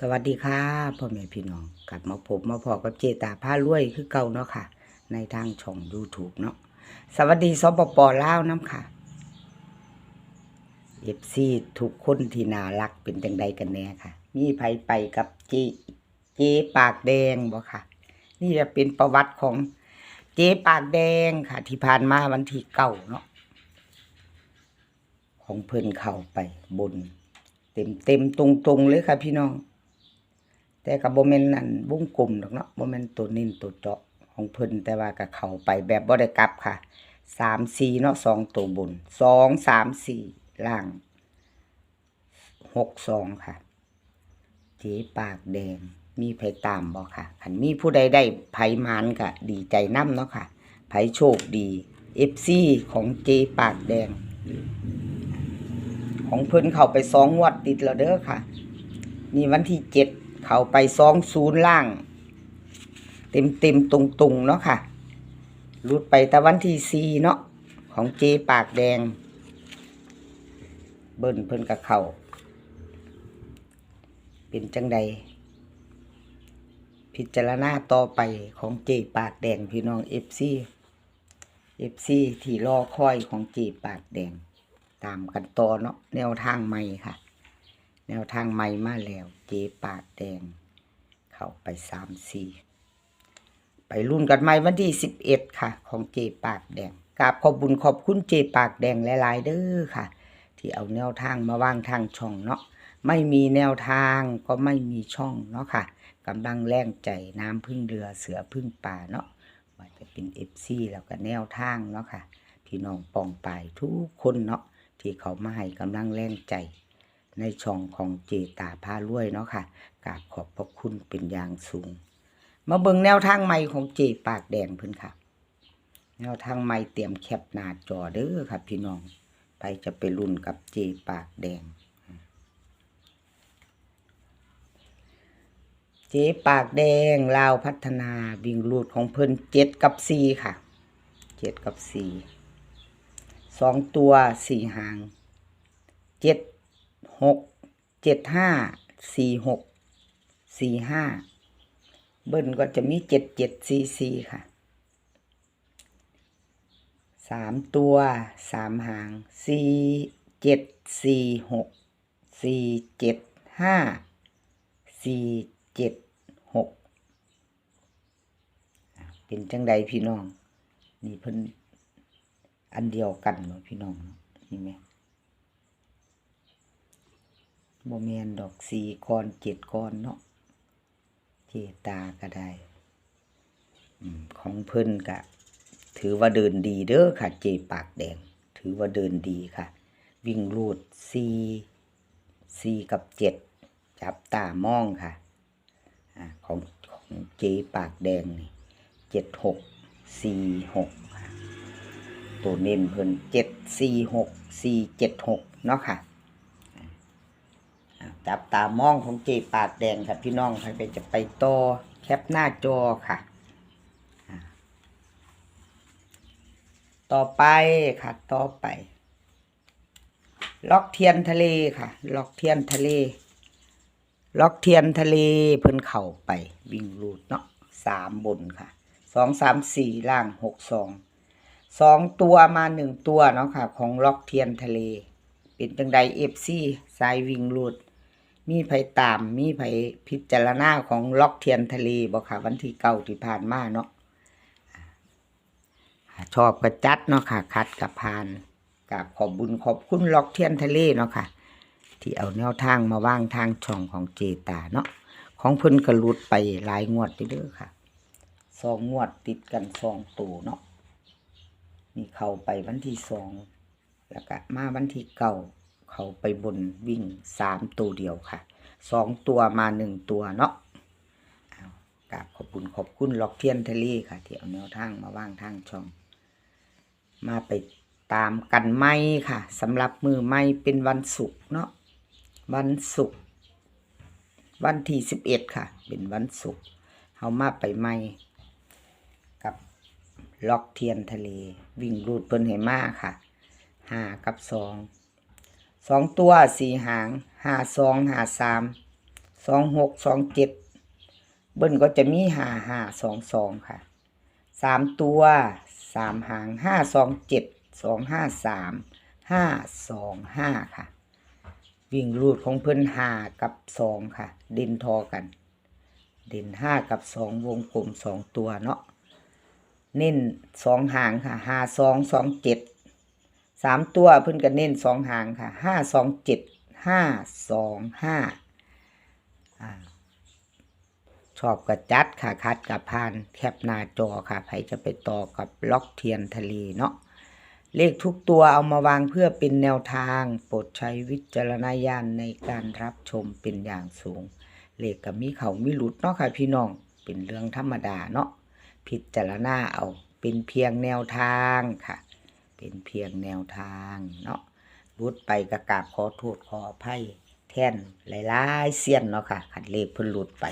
สวัสดีค่ะพ่อแม่พี่น้องกลับมาพบมาพอกับเจตาผ้ารวยคือเก่าเนาะค่ะ ในทางช่อง YouTube เนาะสวัสดีสปปลาวน้ำค่ะเอฟซีทุกคนที่น่ารักเป็นจังใดกันแน่ค่ะ มีไผไปกับเจเจปากแดงบ่ค่ะ นี่จะเป็นประวัติของเจปากแดงค่ะ ที่ผ่านมาวันที่เก่าเนาะของเพิ่นเข้าไปบน เต็มเต็มตรงตรงๆเลยค่ะพี่น้อง แต่กับโบเมนนั่นวงกลุ่มดอกเนาะโบเมนตัวนิ่นตัวเจาะของเพิ่นแต่ว่ากับเขาไปแบบบ่ได้กลับค่ะสามสี่เนาะสองตัวบนสองสามสี่ล่างหกสองค่ะเจ๊ปากแดงมีไผตามบ่ค่ะขันมีผู้ใดได้ไผมานก็ดีใจน้ำเนาะค่ะไผโชคดีเอฟซีของเจ๊ปากแดง ของเพิ่นเข้าไปสองงวดติดแล้วเด้อค่ะ นี่วันที่เจ็ด เขาไปสองศูนย์ล่าง เต็มเต็มตรงตรงๆเนาะค่ะรุดไปแต่วันที่สี่เนาะของเจปากแดง เบิ้นเพิ่นกับเขาเป็นจังใดพิจารณาต่อไปของเจปากแดงพี่น้องเอฟซีเอฟซีที่รอคอยของเจปากแดง ตามกันต่อเนาะแนวทางใหม่ค่ะ แนวทางใหม่มาแล้วเจ๊ปากแดง เข้าไปสามสี่ไปรุ่นกันใหม่วันที่สิบเอ็ดค่ะ ของเจปากแดงกราบขอบบุญขอบคุณเจปากแดงหลายๆเด้อค่ะ ที่เอาแนวทางมาวางทางช่องเนาะไม่มีแนวทางก็ไม่มีช่องเนาะค่ะกำลังแรงใจน้ำพึ่งเรือเสือพึ่งป่าเนาะว่าจะเป็นเอฟซีแล้วก็แนวทางเนาะค่ะพี่น้องปองไปทุกคนเนาะที่เขามาให้กำลังแรงใจ ในช่องของเจตาพารวยเนาะค่ะกราบขอบพระคุณเป็นอย่างสูง มาเบิ่งแนวทางใหม่ของเจปากแดงเพิ่อนค่ะ แนวทางใหม่เตรียมแคปหน้าจอเด้อค่ะพี่น้อง ไปจะไปรุ่นกับเจปากแดง เจ๊ปากแดงลาวพัฒนาวิ่งรูดของเพิ่นเจ็ดกับสี่ค่ะเจ็ดกับสี่สองตัวสี่หางเจ็ด หกเจ็ดห้าสี่หกสี่ห้าเบิ้ลก็จะมีเจ็ดเจ็ดสี่สี่ค่ะสามตัวสามหางสี่เจ็ดสี่หกสี่เจ็ดห้าสี่เจ็ดหกเป็นจังใดพี่น้อง นี่เพิ่นอันเดียวกันเนาะพี่น้องนี่ไหม โมเมนดอกสี่ก้อนเจ็ดก้อนเนาะเจตาก็ได้ของเพิ่นกะ ถือว่าเดินดีเด้อค่ะ เจปากแดง ถือว่าเดินดีค่ะ วิ่งรูดสี่สี่กับเจ็ดจับตามองค่ะอของของเจปากแดงนี่เจ็ดหกสี่หกตัวเน้นเพิ่นเจ็ดสี่หกสี่เจ็ดหกเนาะค่ะ จับตามองของเจปากแดงครับพี่น้องใครไปจะไปโตแคปหน้าจอค่ะ ต่อไปค่ะ ต่อไป ล็อกเทียนทะเลค่ะ ล็อกเทียนทะเล ล็อกเทียนทะเลเพิ่นเข่าไป วิ่งรูดเนาะสามบนค่ะสองสามสี่ล่างหกสองสองตัวมาหนึ่งตัวเนาะค่ะ ของล็อกเทียนทะเล เป็นจังใดเอฟซีสายวิ่งรูด มีไผตาม มีไผพิจารณาของล็อกเทียนทะเลบอกค่ะ วันที่เก้าที่ผ่านมาเนาะชอบกระจัดเนาะค่ะ คัดกับพานกับขอบบุญขอบคุณล็อกเทียนทะเลเนาะค่ะ ที่เอาแนวทางมาว่างทางช่องของเจตาเนาะของเพิ่นกระลุดไปหลายงวดอยู่เด้อค่ะสองงวดติดกันสองตัวเนาะนี่เข้าไปวันที่สองแล้วก็มาวันที่เก้า เขาไปบนวิ่งสามตัวเดียวค่ะสองตัวมาหนึ่งตัวเนาะกราบขอบคุณขอบคุณล็อกเทียนทะเลค่ะ ที่เอาแนวทางมาว่างทางช่อง มาไปตามกันไหมค่ะสำหรับมือไหมเป็นวันศุกร์เนาะวันศุกร์วันที่สิบเอ็ดค่ะ เป็นวันศุกร์เขามาไปไหมกับล็อกเทียนทะเล วิ่งรูดเพิ่นให้มาค่ะห้ากับสอง สองตัวสี่หางหาสองหาสามสองหกสองเจ็ดเบิ้ลก็จะมีหาหาสองสองค่ะสามตัวสามหางห้าสองเจ็ดสองห้าสามห้าสองห้าค่ะ วิ่งรูดของเพิ่นหากับสองค่ะด่นทอกันด่นห้ากับสองวงกลมสองตัวเนาะเน้นสองหางค่ะหาสองสองเจ็ด สามตัวเพิ่นก็เน้นสองหางค่ะห้าสองเจ็ดห้าสองห้าชอบกับจัดค่ะคัดกับพานแคปหน้าจอค่ะใครจะไปต่อกับล็อกเทียนทะเลเนาะเลขทุกตัวเอามาวางเพื่อเป็นแนวทาง โปรดใช้วิจารณญาณในการรับชมเป็นอย่างสูง เลขกับมีเขามีหลุดเนาะค่ะพี่น้องเป็นเรื่องธรรมดาเนาะพิจารณาเอาเป็นเพียงแนวทางค่ะ เป็นเพียงแนวทางเนาะรุดไปกระกาบขอโทษขออภัยแท่นหลายๆเสี้ยนเนาะค่ะคันเลขเพิ่นหลุดไป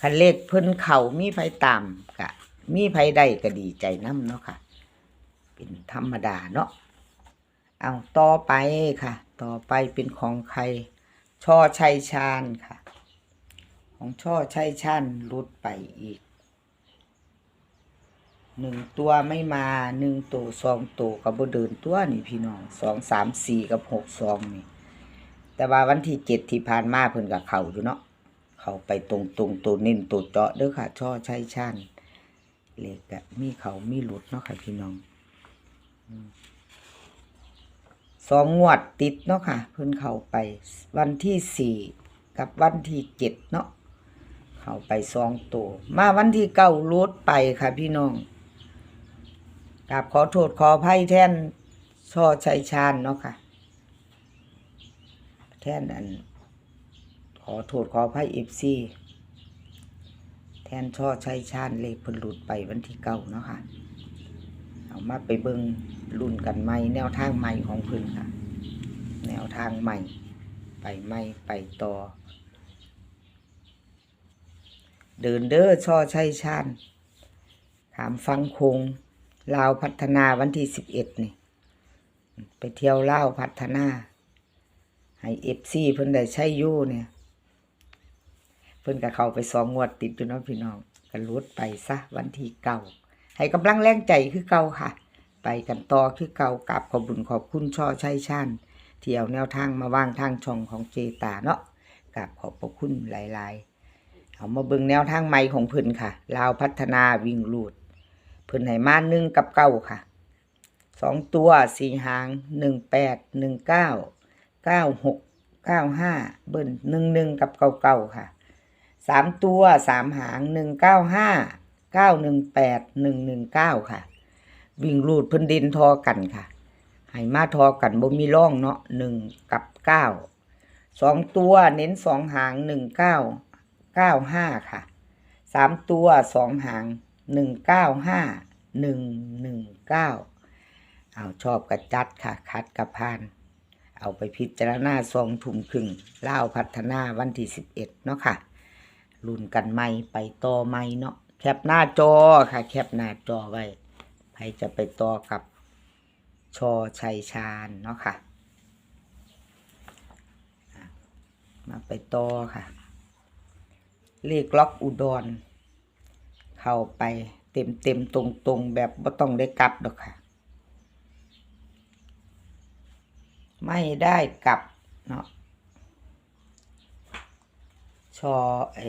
คันเลขเพิ่นเข่ามีไผตามกะ มีไผได้ก็ดีใจน้ำเนาะค่ะ เป็นธรรมดาเนาะเอาต่อไปค่ะ ต่อไปเป็นของใคร ช่อชัยชาญค่ะ ของช่อชัยชาญรุดไปอีก หนึ่งตัวไม่มาหนึ่งตัวสองตัวกับบเดินตัวนี่พี่น้องสองสามสี่กับหกสองนี่ แต่ว่าวันที่เจ็ดที่ผ่านมาเพิ่นกับเขาอยู่เนาะเขาไปตรงตรงตัวนิ่นตัวเจาะเด้อค่ะช่อใช้ชันเหลขอะมีเขามีหลุดเนาะค่ะพี่น้องสองงวดติดเนาะค่ะ เพิ่นเขาไป วันที่สี่กับวันที่เจ็ดเนาะเขาไปสองตัวมาวันที่เก้าลุดไปค่ะพี่น้อง กราบขอโทษขอภัยแทนช่อชัยชาญเนาะค่ะ แทนอัน ขอโทษขอภัยเอฟซีแทนช่อชัยชาญเลขพลุดไปวันที่เก้าเนาะค่ะ เอามาไปเบิงรุ่นกันใหม่แนวทางใหม่ของเพิ่นค่ะ แนวทางใหม่ ไปใหม่ไปต่อ เดินเด้อช่อชัยชาญถามฟังคง ลาวพัฒนาวันที่สิบเอ็ดนี่ ไปเที่ยวลาวพัฒนา ให้เอฟซีเพิ่นได้ใช้ยู่เนี่ย เพิ่นก็เขาไปสองงวดติดอยู่เนาะพี่น้องก็ลดไปซะวันที่เก่า ให้กำลังแรงใจคือเก่าค่ะ ไปกันต่อคือเก่ากับขอบุญขอบคุณช่อชัยชาญที่เอาแนวทางมาวางทางช่องของเจตาเนาะกับขอบพระคุณหลาย ๆ เอามาเบิ่งแนวทางใหม่ของเพิ่นค่ะลาวพัฒนาวิ่งลูด พิ่นให้มาหนึ่งกับเก้าค่ะสองตัวสี่หางหนึ่งแปดหนึ่งเก้าเก้าหกเก้าห้าเบิ้ลหนึ่งหนึ่งกับเก้าเก้าค่ะสามตัวสามหางหนึ่งเก้าห้าเก้าหนึ่งแปดหนึ่งหนึ่งเก้าค่ะ วิ่งรูดพิ่นดินทอกันค่ะให้มาทอกันบ่มีร่องเนาะหนึ่งกับเก้าสองตัวเน้นสองหางหนึ่งเก้าเก้าห้าค่ะสามตัวสองหาง หนึ่งเก้าห้าหนึ่งหนึ่งเก้าเอาชอบกระจัดค่ะคัดกระพาน เอาไปพิจารณาซองถุมครึ่งเล่าพัฒนาวันที่สิบเอ็ดเนาะค่ะรุ่นกันไม่ไปต่อไม่เนาะแคปหน้าจอค่ะ แคปหน้าจอไว้ใครจะไปต่อกับชอชัยชาญเนาะค่ะ มาไปต่อค่ะ เลขล็อกอุดร เข้าไปเต็มเต็มตรงตรงแบบไม่ต้องได้กลับดอกค่ะ ไม่ได้กลับเนาะชอไอ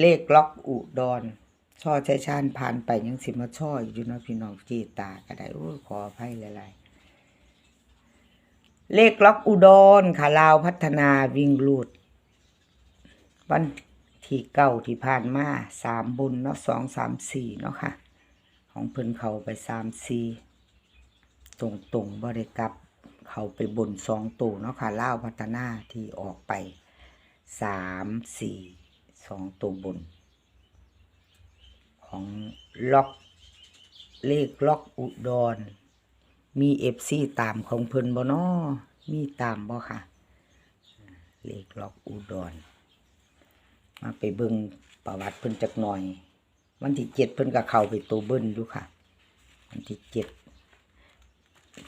เลขล็อกอุดรช่อใช้ชานผ่านไปยังสิมาช่ออยู่นะพี่น้องจีตาก็ได้โอ้ขออภัยหลายๆเลขล็อกอุดรค่ะลาวพัฒนาวิ่งลูด วัน ที่เก้าที่ผ่านมาสามบุญเนาะสองสามสี่เนาะค่ะ ของเพิ่นเขาไปสามสี่ตรงตรงบ่ได้กลับเขาไปบนสองตัวเนาะค่ะเล่าพัฒนาที่ออกไปสามสี่สองตัวบน ของล็อกเลขล็อกอุดร มีเอฟซีตามของเพิ่นบ่นอมีตามบ่ค่ะ เลขล็อกอุดร มาไปเบิ่งประวัติเพิ่นจักหน่อย วันที่เจ็ดเพิ่นก็เข้าไปตัวเบิ้ลอยู่ค่ะ วันที่เจ็ด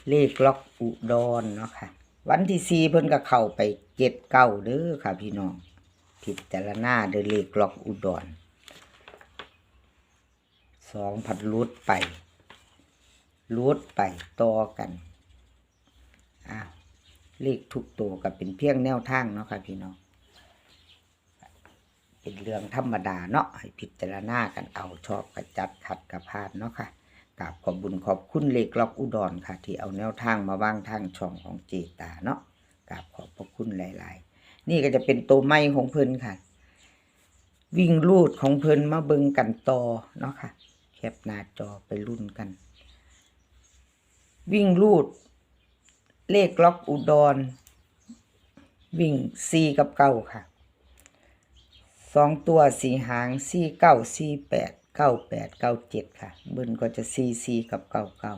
เลขล็อกอุดรเนาะค่ะ วันที่สี่เพิ่นก็เข้าไปเจ็ดเก้าเด้อค่ะพี่น้องพิจารณาเดอเลขล็อกอุดรสองพันรูดไปรูดไปต่อกันอ้าวเลขทุกตัวก็เป็นเพียงแนวทางเนาะค่ะพี่น้อง เป็นเรื่องธรรมดาเนาะให้พิจารณากันเอาชอบกระจัดขัดกระพานเนาะค่ะกราบขอบบุญขอบคุณเลขล็อกอุดรค่ะ ที่เอาแนวทางมาวางทางช่องของเจตาเนาะกราบขอบพระคุณหลาย ๆ นี่ก็จะเป็นตัวไม้ของเพิ่นค่ะ วิ่งลูดของเพิ่นมาเบิงกันต่อเนาะค่ะแคปหน้าจอไปรุ่นกัน วิ่งลูด เลขล็อกอุดร วิ่งซีกับเก้าค่ะ สองตัวสี่หางสี่เก้าสี่แปดเก้าแปดเก้าเจ็ดค่ะบิ้ลก็จะสี่สี่กับเก้าเก้า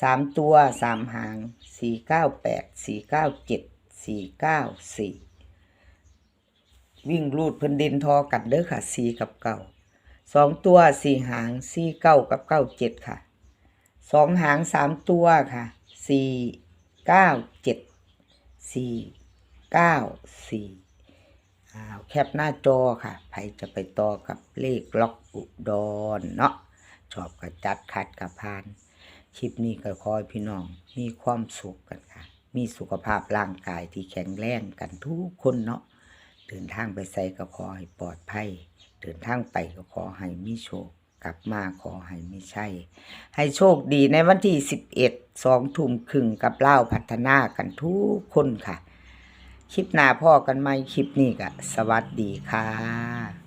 สามตัวสามหางสี่เก้าแปดสี่เก้าเจ็ดสี่เก้าสี่วิ่งรูดพิ่นดินทอกันเด้อค่ะสี่กับเก้าสองตัวสี่หางสี่เก้ากับเก้าเจ็ดค่ะสองหางสามตัวค่ะสี่เก้าเจ็ดสี่เก้าสี่ แคปหน้าจอค่ะใครจะไปต่อกับเลขล็อกอุดรเนาะชอบกระจัดขัดกระพาน คลิปนี้ก็ขอให้พี่น้อง มีความสุขกันค่ะ มีสุขภาพร่างกายที่แข็งแรงกันทุกคนเนาะเดินทางไปใส่ก็ขอให้ปลอดภัยเดินทางไปก็ขอให้มีโชคกลับมาขอให้ไม่ใช่ ให้โชคดีในวันที่สิบเอ็ดสองทุ่มครึ่งกับเล่าพัฒนากันทุกคนค่ะ คลิปหน้าพ่อกันไหมคลิปนี้ก็สวัสดีค่ะ